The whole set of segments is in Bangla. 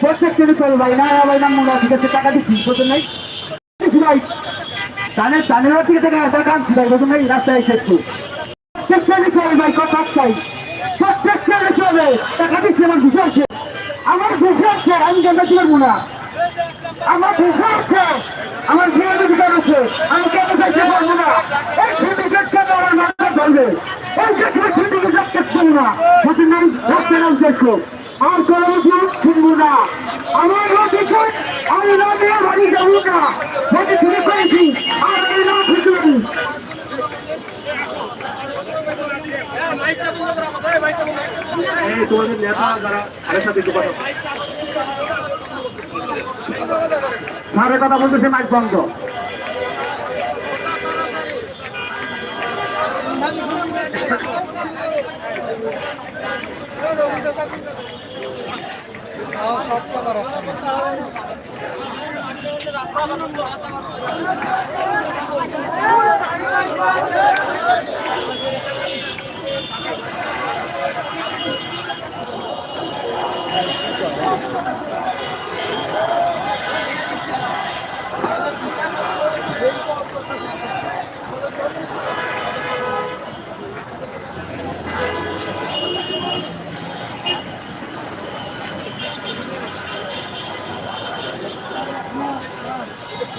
প্রত্যেক চল ভাই, না ভাই, না ঠিক আছে, টাকা দিচ্ছি বুঝুন নাই? ভাই। তানের তানের থেকে টাকা টাকা কাটছি ভাই বুঝুন নাই? রাস্তায় এসে একটু। প্রত্যেক চল ভাই, কথা চাই প্রত্যেক কেজি চলবে টাকা দিচ্ছি, আমার বিষয় আছে। আমার বিষয় আছে, আমি জানতে পারব না। আমার বিষয় আছে, আমার জীবনের বিচার আছে? আমি কেন চাইতে পারব না? এই সিন্ডিকেট কেন আমার মাথা ধরবে। এই যে সিন্ডিকেট পারব না। যদি নাই? নাম দেখো আর কোনো কিছু শুনব না। আমার নদীকে আমি না দিয়ে বাড়ি যাব না। যদি শুরু করেছি আর আমি না ঠিক এই তোমাদের নেতা যারা আরেক সাথে একটু কথা সারে কথা বলতেছে মাইক বন্ধ। সব খাবার আসবে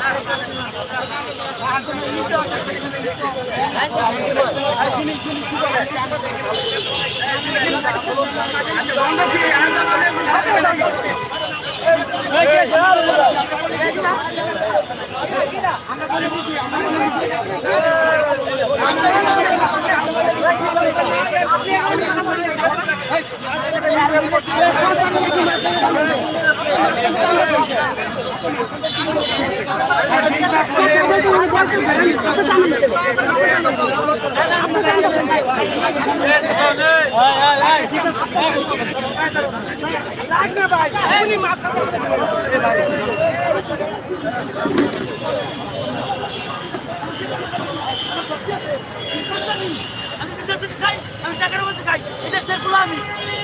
খাই আমি টাকার মধ্যে খাই এটা সের আমি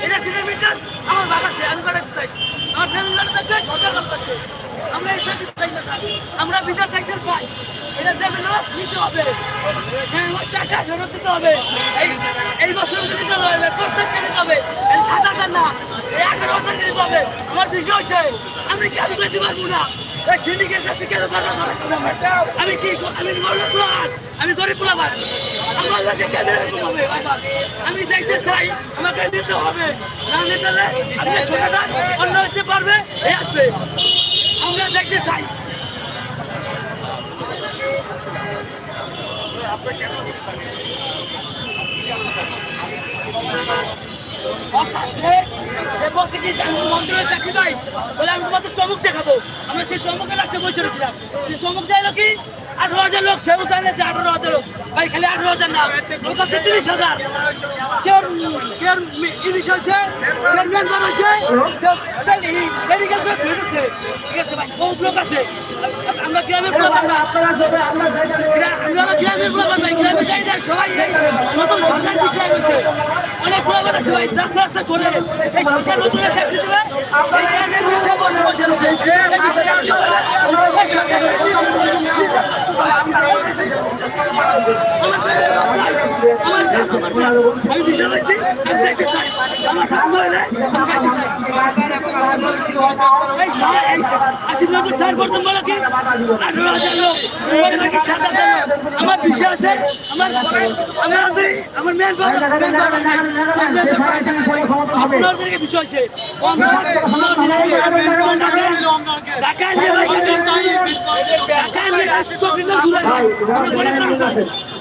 এটা সিনের মিটার আমার বাগাছে আমি বাড়াতে চাই আমার ফ্যামিলি বাড়ি থাকবে সরকার বাড়ি থাকবে আমরা এই সার্ভিস পাই। না নিতে হবে। হ্যাঁ ফেরত দিতে হবে। এই এই বছর দিতে হবে প্রত্যেককে নিতে হবে। এই সাত হাজার না, এই আঠারো নিতে হবে। আমার বিষয় হচ্ছে, আমি কেন দিতে পারব এই সিন্ডিকেট কাছে আমি কি আমি বড় প্লান আমি গরিব প্লান আমার লাগে কেন এরকম হবে? আমি দেখতে চাই, আমাকে নিতে হবে। না নিতে হলে আপনি ছোট অন্য হতে পারবে আসবে। আমরা দেখতে চাই। আচ্ছা, সে- বলছে কি আমি মন্ত্রণের চাকরি পাই, বলে আমি তোমাদের চমক দেখাবো। আমরা সেই চমকের রাস্তায় বসে রয়েছিলাম। সেই চমক দেয় কি আঠারো হাজার লোক সেও জানিয়েছে আঠারো হাজার লোক। ভাই, খালি আঠারো হাজার না, লোক আছে তিরিশ হাজার। কেউ কেউ ই বিষয় হয়েছে, কেউ মেম্বার হয়েছে মেডিকেল করে ফিরেছে ঠিক আছে ভাই, বহুত লোক আছে। গ্রামের প্রধান না গ্রামে যাই যাই সবাই নতুন সরকার অনেক প্রধান আছে ভাই, রাস্তা রাস্তা করে। এই সরকার নতুন চাকরি দেবে, এই কাজে বসে বসে বসে রয়েছে। এই আমার আমার আমি আমার আমার বিষয় আছে আমার আমার আন্তরিক মেন আপনাদেরকে বিষয় আছে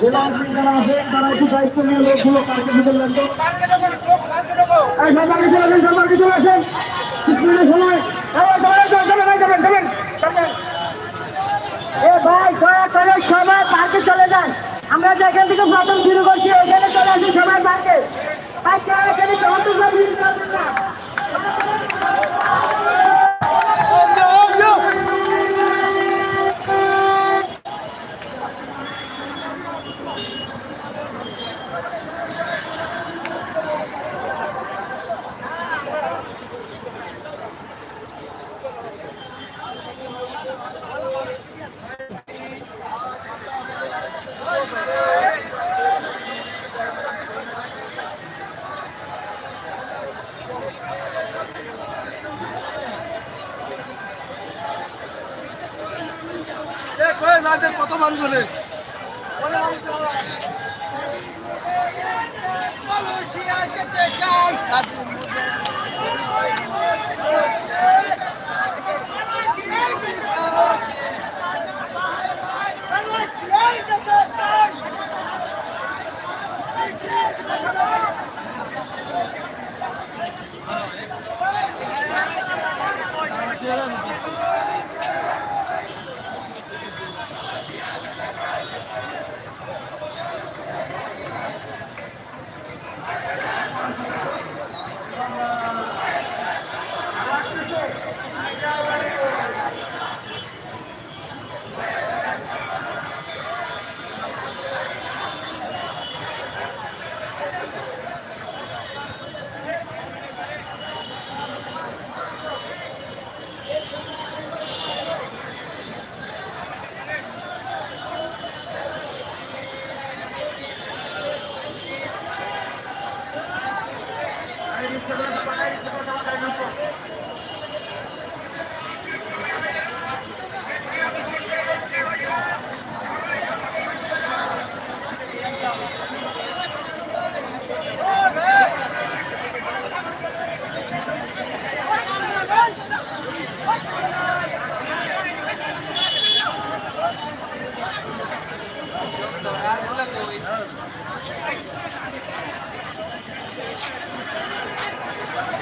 জেলা আধুনিক যারা এ ভাই, দয়া করে সবাই পার্কে চলে যান। আমরা যেখান থেকে প্রথম শুরু করছি, ওখানে চলে আসি সবাই পার্কে। কেউ এখানে সমস্ত ভিড় যেতে না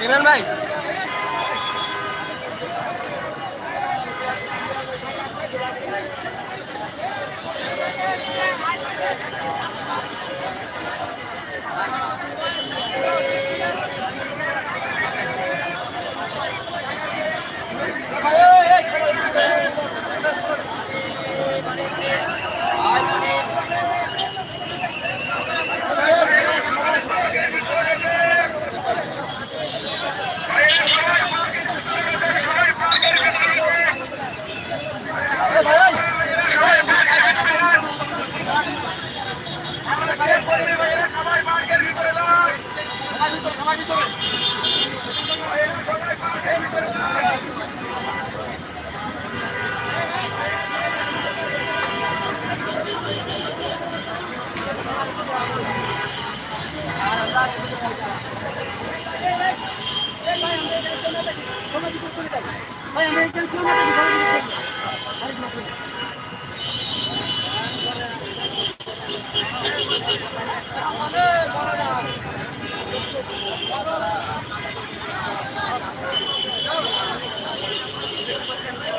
ইমরান ভাই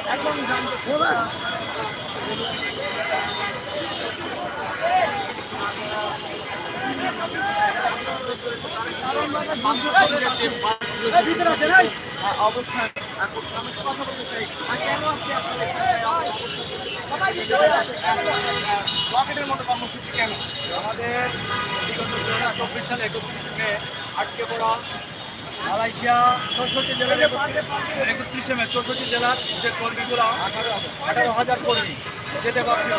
একদম অবস্থান মতো কর্মসূচি কেন আমাদের চব্বিশ সালে একত্রিশ মে আটকে পড়া মালয়েশিয়া চৌষট্টি জেলার একত্রিশে মে চৌষট্টি জেলার যে কর্মীগুলো আঠারো আঠারো হাজার কর্মী যেতে পারছিল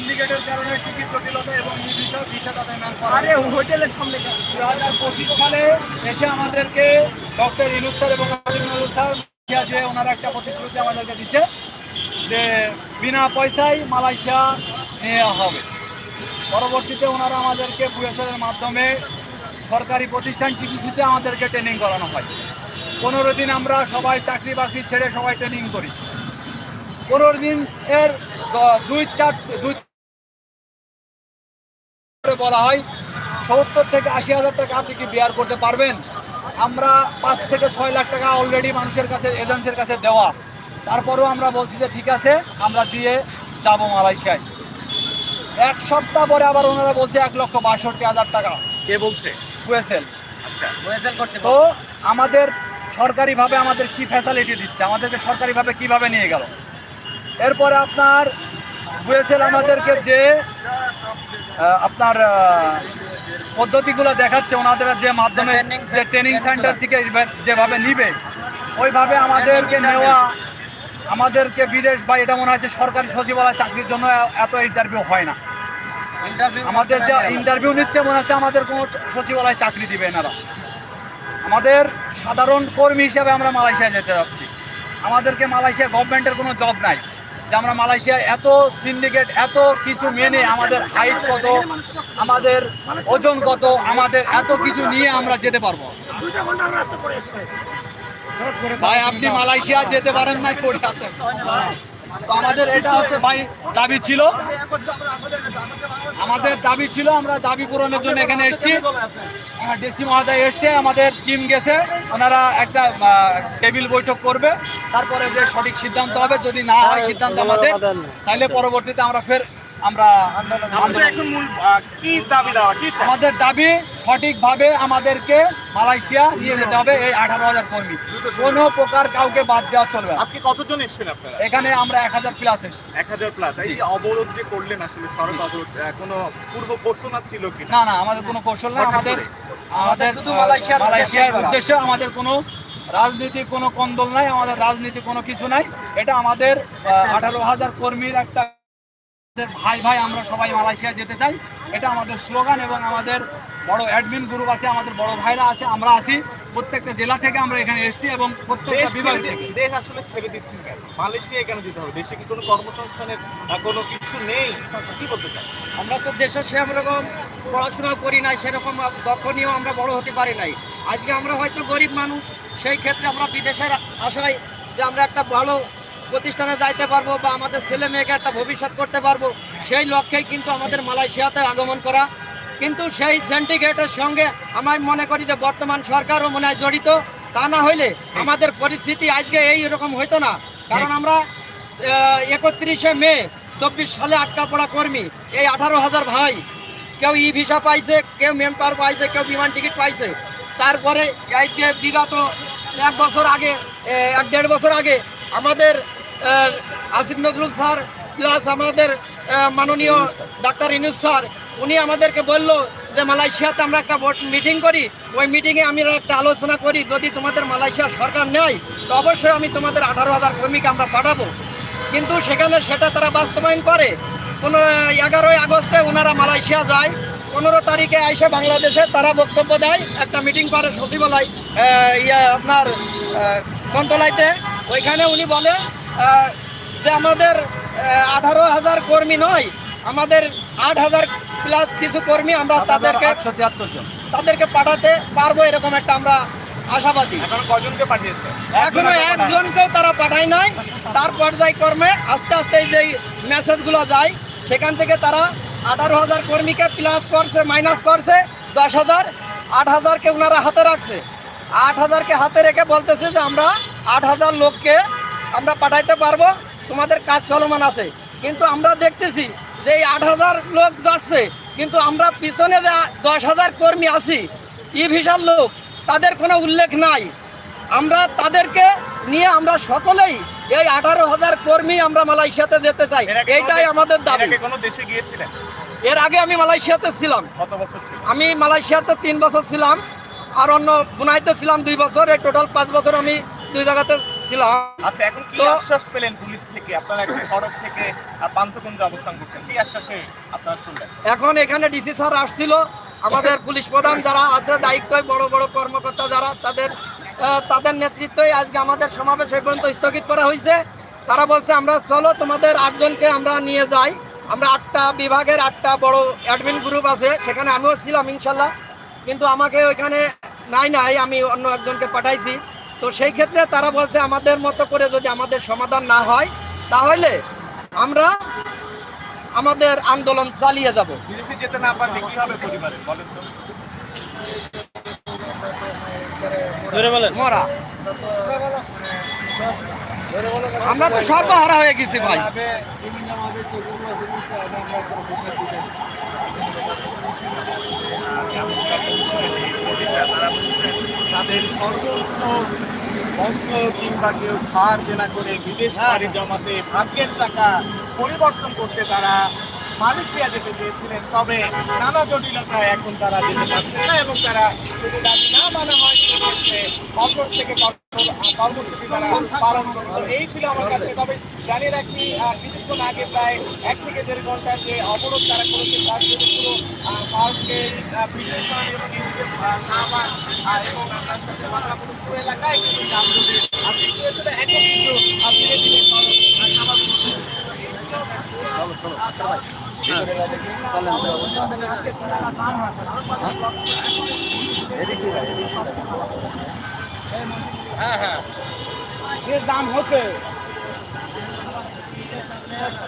সিন্ডিকেটের কারণে টিকিট জটিলতা এবং ভিসা ভিসা তাদের ম্যান আরে হোটেলের সামনে দু হাজার পঁচিশ সালে এসে আমাদেরকে ডক্টর ইনুস স্যার এবং স্যার যে ওনারা একটা প্রতিশ্রুতি আমাদেরকে দিচ্ছে যে বিনা পয়সায় মালয়েশিয়া নিয়ে হবে। পরবর্তীতে ওনারা আমাদেরকে বুয়েসের মাধ্যমে সরকারি প্রতিষ্ঠান টিটিসিতে আমাদেরকে ট্রেনিং করানো হয়। পনেরো দিন আমরা সবাই চাকরি বাকরি ছেড়ে সবাই ট্রেনিং করি। পনেরো দিন এর দুই চার দুই বলা হয় সত্তর থেকে আশি হাজার টাকা আপনি কি বিয়ার করতে পারবেন? আমরা পাঁচ থেকে ছয় লাখ টাকা অলরেডি মানুষের কাছে এজেন্সির কাছে দেওয়া। তারপরেও আমরা বলছি যে ঠিক আছে আমরা দিয়ে যাব মালয়েশিয়ায়। এক সপ্তাহ পরে আবার ওনারা বলছে এক লক্ষ বাষট্টি হাজার টাকা। কে বলছে? কুয়েসেল। আচ্ছা। তো আমাদের সরকারিভাবে আমাদের কি ফ্যাসিলিটি দিচ্ছে? আমাদেরকে সরকারিভাবে কীভাবে নিয়ে গেল? এরপরে আপনার বুয়েসেল আমাদেরকে যে আপনার পদ্ধতিগুলো দেখাচ্ছে ওনাদের যে মাধ্যমে যে ট্রেনিং সেন্টার থেকে যেভাবে নিবে ওইভাবে আমাদেরকে নেওয়া আমাদেরকে বিদেশ বা এটা মনে হচ্ছে সরকারি সচিবালয় চাকরির জন্য এত ইন্টারভিউ হয় না। আমাদের যা ইন্টারভিউ নিচ্ছে মনে হচ্ছে আমাদের কোনো সচিবালয় চাকরি দিবে এনারা আমাদের সাধারণ কর্মী হিসাবে আমরা মালয়েশিয়া যেতে যাচ্ছি। আমাদেরকে মালয়েশিয়া গভর্নমেন্টের কোনো জব নাই। যে আমরা মালয়েশিয়া এত সিন্ডিকেট এত কিছু মেনে আমাদের হাইট কত, আমাদের ওজন কত, আমাদের এত কিছু নিয়ে আমরা যেতে পারব। ভাই, আপনি মালয়েশিয়া যেতে পারেন নাই করে আছেন। তো আমাদের এটা হচ্ছে ভাই দাবি ছিল আমাদের দাবি ছিল আমরা দাবি পূরণের জন্য এখানে এসেছি ডিসি মহোদয় এসছে আমাদের টিম গেছে ওনারা একটা টেবিল বৈঠক করবে তারপরে যে সঠিক সিদ্ধান্ত হবে যদি না হয় সিদ্ধান্ত আমাদের তাহলে পরবর্তীতে আমরা ফের আমরা এখন মূল কি দাবি দেওয়া? কি আমাদের দাবি সঠিকভাবে আমাদেরকে মালয়েশিয়া নিয়ে যেতে হবে এই আঠারো হাজার কর্মী। কোনো প্রকার কাউকে বাদ দেওয়া চলবে আজকে কতজন এসেছেন আপনারা? এখানে আমরা এক হাজার প্লাস এসেছি। এক হাজার প্লাস এই যে অবরোধ যে করলেন আসলে সড়ক অবরোধ কোনো পূর্ব ঘোষণা ছিল কি না? না আমাদের কোনো কৌশল না। আমাদের আমাদের শুধু মালয়েশিয়ার মালয়েশিয়ার উদ্দেশ্যে আমাদের কোনো রাজনীতি কোনো কন্দল নাই। আমাদের রাজনীতি কোনো কিছু নাই। এটা আমাদের আঠারো হাজার কর্মীর একটা ভাই ভাই আমরা সবাই মালয়েশিয়া যেতে চাই এটা আমাদের স্লোগান এবং আমাদের বড় অ্যাডমিন গ্রুপ আছে আমাদের বড় ভাইরা আছে আমরা আছি। প্রত্যেকটা জেলা থেকে আমরা এখানে এসেছি এবং প্রত্যেকটা দেশ বিভাগ থেকে। দেশ আসলে ছেড়ে দিচ্ছেন কেন? মালয়েশিয়ায় কেন যেতে হবে? দেশে কি কোনো কর্মসংস্থানের কোনো কিছু নেই? কি বলতে চান? আমরা তো দেশে সেরকম পড়াশোনা করি নাই সেরকম দক্ষ নিয়েও আমরা বড় হতে পারি নাই। আজকে আমরা হয়তো গরিব মানুষ সেই ক্ষেত্রে আমরা বিদেশের আশায় যে আমরা একটা ভালো প্রতিষ্ঠানে যাইতে পারব বা আমাদের ছেলে মেয়েকে একটা ভবিষ্যৎ করতে পারব, সেই লক্ষ্যেই কিন্তু আমাদের মালয়েশিয়াতে আগমন করা। কিন্তু সেই সিন্ডিকেটের সঙ্গে আমি মনে করি যে বর্তমান সরকারও মনে হয় জড়িত, তা না হইলে আমাদের পরিস্থিতি আজকে এই রকম হইতো না। কারণ আমরা একত্রিশে মে, চব্বিশ সালে আটকা পড়া কর্মী, এই আঠারো হাজার ভাই, কেউ ই ভিসা পাইছে, কেউ মেন পাওয়ার পাইছে, কেউ বিমান টিকিট পাইছে। তারপরে যে বিগত এক বছর আগে এক দেড় বছর আগে আমাদের আসিফ নজরুল স্যার, প্লাস আমাদের মাননীয় ডাক্তার ইনুস স্যার, উনি আমাদেরকে বলল যে মালয়েশিয়াতে আমরা একটা মিটিং করি। ওই মিটিংয়ে আমি একটা আলোচনা করি, যদি তোমাদের মালয়েশিয়া সরকার নেয়, তো অবশ্যই আমি তোমাদের আঠারো হাজার কর্মীকে আমরা পাঠাবো। কিন্তু সেখানে সেটা তারা বাস্তবায়ন করে। কোনো এগারোই আগস্টে ওনারা মালয়েশিয়া যায়, পনেরো তারিখে এসে বাংলাদেশে তারা বক্তব্য দেয়, একটা মিটিং করে সচিবালয় ইয়ে আপনার মন্ত্রণালয়তে। ওইখানে উনি বলে যে আমাদের আঠারো হাজার কর্মী নয় আমাদের আট হাজার প্লাস কিছু কর্মী আমরা তাদেরকে তাদেরকে পাঠাতে পারব এরকম একটা আমরা আশাবাদী। এখন কজনকে পাঠিয়েছে? এখনও একজনকেও তারা পাঠায় নাই। তার পর্যায়ক্রমে আস্তে আস্তে যেই যে মেসেজগুলো যায় সেখান থেকে তারা আঠারো হাজার কর্মীকে প্লাস করছে মাইনাস করছে দশ হাজার আট হাজারকে ওনারা হাতে রাখছে। আট হাজারকে হাতে রেখে বলতেছে যে আমরা আট হাজার লোককে আমরা পাঠাইতে পারব তোমাদের কাজ চলমান আছে। কিন্তু আমরা দেখতেছি যে এই আট হাজার লোক যাচ্ছে কিন্তু আমরা পিছনে যে দশ হাজার কর্মী আছি ই ভিসার লোক তাদের কোনো উল্লেখ নাই। আমরা তাদেরকে নিয়ে আমরা সকলেই এই আঠারো হাজার কর্মী আমরা মালয়েশিয়াতে যেতে চাই। এইটাই আমাদের দাবি। কোনো দেশে গিয়েছিলেন? এর আগে আমি মালয়েশিয়াতে ছিলাম। কত বছর আমি মালয়েশিয়াতে তিন বছর ছিলাম আর অন্য বুনাইতে ছিলাম দুই বছর এই টোটাল পাঁচ বছর আমি দুই জায়গাতে ছিলাম আচ্ছা এখন কি আশ্বাস পেলেন পুলিশ থেকে? আপনারা এখন সড়ক থেকে পান্থকুঞ্জে অবস্থান করছেন। কি আশ্বাসে আপনারা শুনলেন? এখন এখানে ডিসি স্যার আসছিল। আমাদের পুলিশ প্রধান যারা আছে দায়িত্ব বড় বড় কর্মকর্তা যারা তাদের তাদের নেতৃত্বেই আজকে আমাদের সমাবেশ পর্যন্ত স্থগিত করা হয়েছে। তারা বলছে আমরা চলো তোমাদের আটজনকে আমরা নিয়ে যাই। আমরা আটটা বিভাগের আটটা বড় অ্যাডমিন গ্রুপ আছে সেখানে আমিও ছিলাম ইনশাল্লাহ। কিন্তু আমাকে ওইখানে নাই নাই আমি অন্য একজনকে পাঠাইছি। তো সেই ক্ষেত্রে তারা বলছে আমাদের মতো করে যদি আমাদের সমাধান না হয় তাহলে আমরা আমাদের আন্দোলন চালিয়ে যাব। বিদেশে যেতে না পারলে কি হবে পরিবারে? বলেন তো। মরা। আমরা তো সর্বহারা হয়ে গেছি ভাই। তাদের সর্বোচ্চ কিংবা কেউ ধার দেনা করে বিদেশ জমাতে ভাগ্যের টাকা পরিবর্তন করতে তারা মালয়েশিয়া যেতে চেয়েছিলেন তবে নানা জটিলতায় এখন তারা যেতে পারছে না এবং তারা যদি দাবি না মানা হয় সেক্ষেত্রে কঠোর থেকে কর্মসূচি তারা পালন করবে এই ছিল আমার কাছে তবে জানিয়ে রাখি কিছুক্ষণ আগে প্রায় এক থেকে দেড় ঘণ্টার যে অবরোধ তারা করেছে তার জন্য পুরো পার্কে করে এবং আহ, এবং তার সাথে এলাকায় কিন্তু সৃষ্টি হয়েছিল এখন কিন্তু ধীরে চলো, আহ, স্বাভাবিক হচ্ছে। যে জাম হচ্ছে